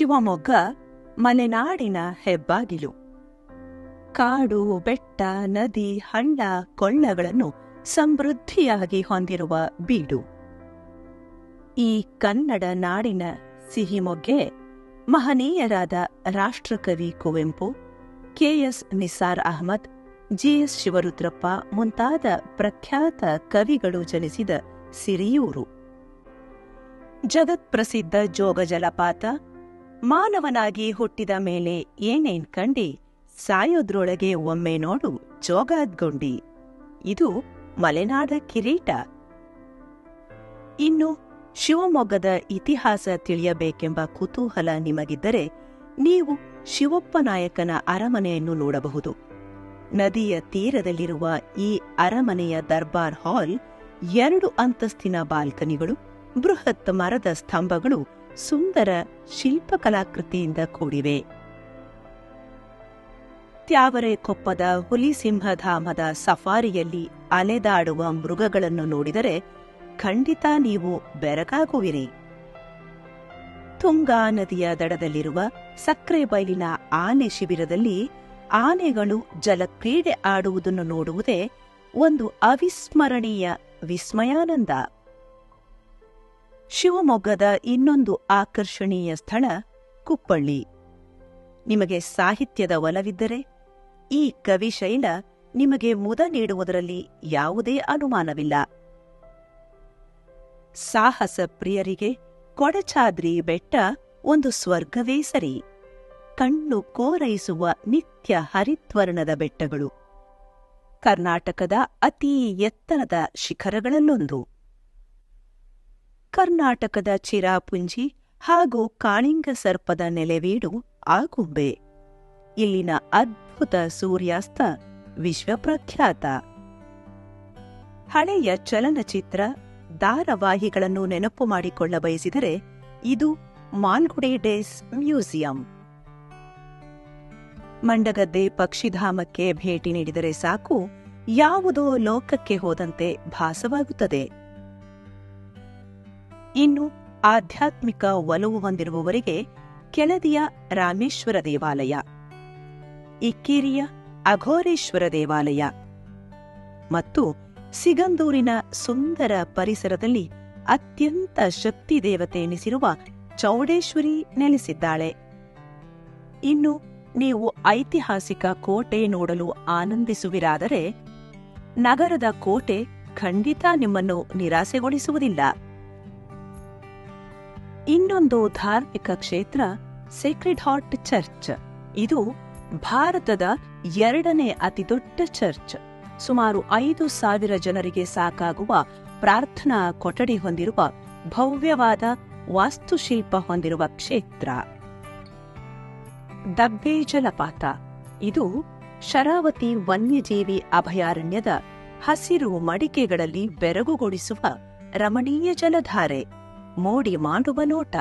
ಶಿವಮೊಗ್ಗ ಮಲೆನಾಡಿನ ಹೆಬ್ಬಾಗಿಲು. ಕಾಡು, ಬೆಟ್ಟ, ನದಿ, ಹಳ್ಳ, ಕೊಳ್ಳಗಳನ್ನು ಸಮೃದ್ಧಿಯಾಗಿ ಹೊಂದಿರುವ ಬೀಡು. ಈ ಕನ್ನಡ ನಾಡಿನ ಸಿಹಿಮೊಗ್ಗೆ ಮಹನೀಯರಾದ ರಾಷ್ಟ್ರಕವಿ Kuvempu, K S Nisar Ahmad, G S Shivarudrappa ಮುಂತಾದ ಪ್ರಖ್ಯಾತ ಕವಿಗಳು ಜನಿಸಿದ ಸಿರಿಯೂರು. ಜಗತ್ಪ್ರಸಿದ್ಧ ಜೋಗ ಜಲಪಾತ ಮಾನವನಾಗಿ ಹುಟ್ಟಿದ ಮೇಲೆ ಏನೇನ್ ಕಂಡಿ? ಸಾಯೋದ್ರೊಳಗೆ ಒಮ್ಮೆ ನೋಡು ಜೋಗಾದ್ಗೊಂಡಿ. ಇದು ಮಲೆನಾಡ ಕಿರೀಟ. ಇನ್ನು ಶಿವಮೊಗ್ಗದ ಇತಿಹಾಸ ತಿಳಿಯಬೇಕೆಂಬ ಕುತೂಹಲ ನಿಮಗಿದ್ದರೆ ನೀವು ಶಿವಪ್ಪ ನಾಯಕನ ಅರಮನೆಯನ್ನು ನೋಡಬಹುದು. ನದಿಯ ತೀರದಲ್ಲಿರುವ ಈ ಅರಮನೆಯ ದರ್ಬಾರ್ ಹಾಲ್ ಎರಡು ಅಂತಸ್ತಿನ ಬಾಲ್ಕನಿಗಳು, ಬೃಹತ್ ಮರದ ಸ್ತಂಭಗಳು ಸುಂದರ ಶಿಲ್ಪಕಲಾಕೃತಿಯಿಂದ ಕೂಡಿವೆ. ತ್ಯಾವರೆ ಕೊಪ್ಪದ ಹುಲಿಸಿಂಹಧಾಮದ ಸಫಾರಿಯಲ್ಲಿ ಅಲೆದಾಡುವ ಮೃಗಗಳನ್ನು ನೋಡಿದರೆ ಖಂಡಿತ ನೀವು ಬೆರಗಾಗುವಿರಿ. ತುಂಗಾ ನದಿಯ ದಡದಲ್ಲಿರುವ ಸಕ್ರೆಬೈಲಿನ ಆನೆ ಶಿಬಿರದಲ್ಲಿ ಆನೆಗಳು ಜಲಕ್ರೀಡೆ ಆಡುವುದನ್ನು ನೋಡುವುದೇ ಒಂದು ಅವಿಸ್ಮರಣೀಯ ವಿಸ್ಮಯಾನಂದ. ಶಿವಮೊಗ್ಗದ ಇನ್ನೊಂದು ಆಕರ್ಷಣೀಯ ಸ್ಥಳ ಕುಪ್ಪಳ್ಳಿ. ನಿಮಗೆ ಸಾಹಿತ್ಯದ ಒಲವಿದ್ದರೆ ಈ ಕವಿಶೈಲ ನಿಮಗೆ ಮುದ ನೀಡುವುದರಲ್ಲಿ ಯಾವುದೇ ಅನುಮಾನವಿಲ್ಲ. ಸಾಹಸ ಪ್ರಿಯರಿಗೆ ಕೊಡಚಾದ್ರಿ ಬೆಟ್ಟ ಒಂದು ಸ್ವರ್ಗವೇ ಸರಿ. ಕಣ್ಣು ಕೋರೈಸುವ ನಿತ್ಯ ಹರಿತ್ವರ್ಣದ ಬೆಟ್ಟಗಳು. ಕರ್ನಾಟಕದ ಅತೀ ಎತ್ತರದ ಶಿಖರಗಳಲ್ಲೊಂದು. ಕರ್ನಾಟಕದ ಚಿರಾಪುಂಜಿ ಹಾಗೂ ಕಾಳಿಂಗ ಸರ್ಪದ ನೆಲೆವೀಡು ಆಗುಂಬೆ ಇಲ್ಲಿನ ಅದ್ಭುತ ಸೂರ್ಯಾಸ್ತ ವಿಶ್ವಪ್ರಖ್ಯಾತ. ಹಳೆಯ ಚಲನಚಿತ್ರ ಧಾರಾವಾಹಿಗಳನ್ನು ನೆನಪು ಮಾಡಿಕೊಳ್ಳ ಬಯಸಿದರೆ ಇದು ಮಾಲ್ಗುಡೆ ಡೇಸ್ ಮ್ಯೂಸಿಯಂ. ಮಂಡಗದ್ದೆ ಪಕ್ಷಿಧಾಮಕ್ಕೆ ಭೇಟಿ ನೀಡಿದರೆ ಸಾಕು, ಯಾವುದೋ ಲೋಕಕ್ಕೆ ಹೋದಂತೆ ಭಾಸವಾಗುತ್ತದೆ. ಇನ್ನು ಆಧ್ಯಾತ್ಮಿಕ ಒಲವು ಹೊಂದಿರುವವರಿಗೆ ಕೆಳದಿಯ ರಾಮೇಶ್ವರ ದೇವಾಲಯ, ಇಕ್ಕೇರಿಯ ಅಘೋರೇಶ್ವರ ದೇವಾಲಯ ಮತ್ತು ಸಿಗಂದೂರಿನ ಸುಂದರ ಪರಿಸರದಲ್ಲಿ ಅತ್ಯಂತ ಶಕ್ತಿ ದೇವತೆ ಎನಿಸಿರುವ ಚೌಡೇಶ್ವರಿ ನೆಲೆಸಿದ್ದಾಳೆ. ಇನ್ನು ನೀವು ಐತಿಹಾಸಿಕ ಕೋಟೆ ನೋಡಲು ಆನಂದಿಸುವಿರಾದರೆ ನಗರದ ಕೋಟೆ ಖಂಡಿತ ನಿಮ್ಮನ್ನು ನಿರಾಸೆಗೊಳಿಸುವುದಿಲ್ಲ. ಇನ್ನೊಂದು ಧಾರ್ಮಿಕ ಕ್ಷೇತ್ರ ಸೇಕ್ರೆಡ್ ಹಾರ್ಟ್ ಚರ್ಚ್ ಇದು ಭಾರತದ ಎರಡನೇ ಅತಿದೊಡ್ಡ ಚರ್ಚ್. ಸುಮಾರು ಐದು ಸಾವಿರ ಜನರಿಗೆ ಸಾಕಾಗುವ ಪ್ರಾರ್ಥನಾ ಕೊಠಡಿ ಹೊಂದಿರುವ ಭವ್ಯವಾದ ವಾಸ್ತುಶಿಲ್ಪ ಹೊಂದಿರುವ ಕ್ಷೇತ್ರ. ದಬ್ಬೆ ಜಲಪಾತ. ಇದು ಶರಾವತಿ ವನ್ಯಜೀವಿ ಅಭಯಾರಣ್ಯದ ಹಸಿರು ಮಡಿಕೆಗಳಲ್ಲಿ ಬೆರಗುಗೊಳಿಸುವ ರಮಣೀಯ ಜಲಧಾರೆ. ಮೋಡಿ ಮಾಡುವ ನೋಟ.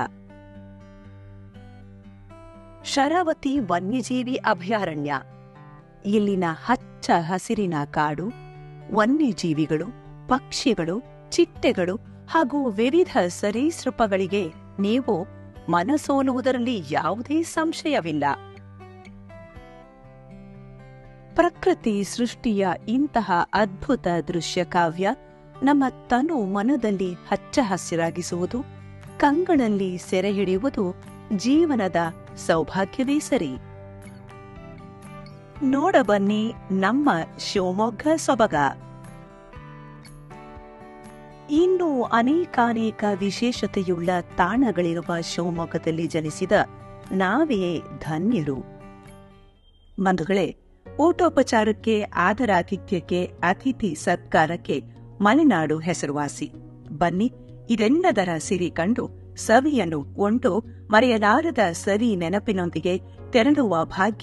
ಶರಾವತಿ ವನ್ಯಜೀವಿ ಅಭಯಾರಣ್ಯ. ಇಲ್ಲಿನ ಹಚ್ಚ ಹಸಿರಿನ ಕಾಡು, ವನ್ಯಜೀವಿಗಳು, ಪಕ್ಷಿಗಳು, ಚಿಟ್ಟೆಗಳು ಹಾಗೂ ವಿವಿಧ ಸರೀಸೃಪಗಳಿಗೆ ನೀವು ಮನಸೋಲುವುದರಲ್ಲಿ ಯಾವುದೇ ಸಂಶಯವಿಲ್ಲ. ಪ್ರಕೃತಿ ಸೃಷ್ಟಿಯ ಇಂತಹ ಅದ್ಭುತ ದೃಶ್ಯ ಕಾವ್ಯ ನಮ್ಮ ತನು ಮನದಲ್ಲಿ ಹಚ್ಚ ಹಸಿರಾಗಿಸುವುದು ಕಂಗಳಲ್ಲಿ ಸೆರೆ ಹಿಡಿಯುವುದು ಜೀವನದ ಸೌಭಾಗ್ಯವೇ ಸರಿ. ನೋಡಬನ್ನಿ ನಮ್ಮ ಶಿವಮೊಗ್ಗ ಸೊಬಗ. ಇನ್ನೂ ಅನೇಕಾನೇಕ ವಿಶೇಷತೆಯುಳ್ಳ ತಾಣಗಳಿರುವ ಶಿವಮೊಗ್ಗದಲ್ಲಿ ಜನಿಸಿದ ನಾವೇ ಧನ್ಯರು. ಬಂಧುಗಳೇ, ಊಟೋಪಚಾರಕ್ಕೆ, ಆದರಾತಿಥ್ಯಕ್ಕೆ, ಅತಿಥಿ ಸತ್ಕಾರಕ್ಕೆ ಮಲೆನಾಡು ಹೆಸರುವಾಸಿ. ಬನ್ನಿ ಇದೆಲ್ಲದರ ಸಿರಿ ಕಂಡು ಸವಿಯನ್ನು ಉಂಟು ಮರೆಯಲಾರದ ಸರಿ ನೆನಪಿನೊಂದಿಗೆ ತೆರಳುವ ಭಾಗ್ಯ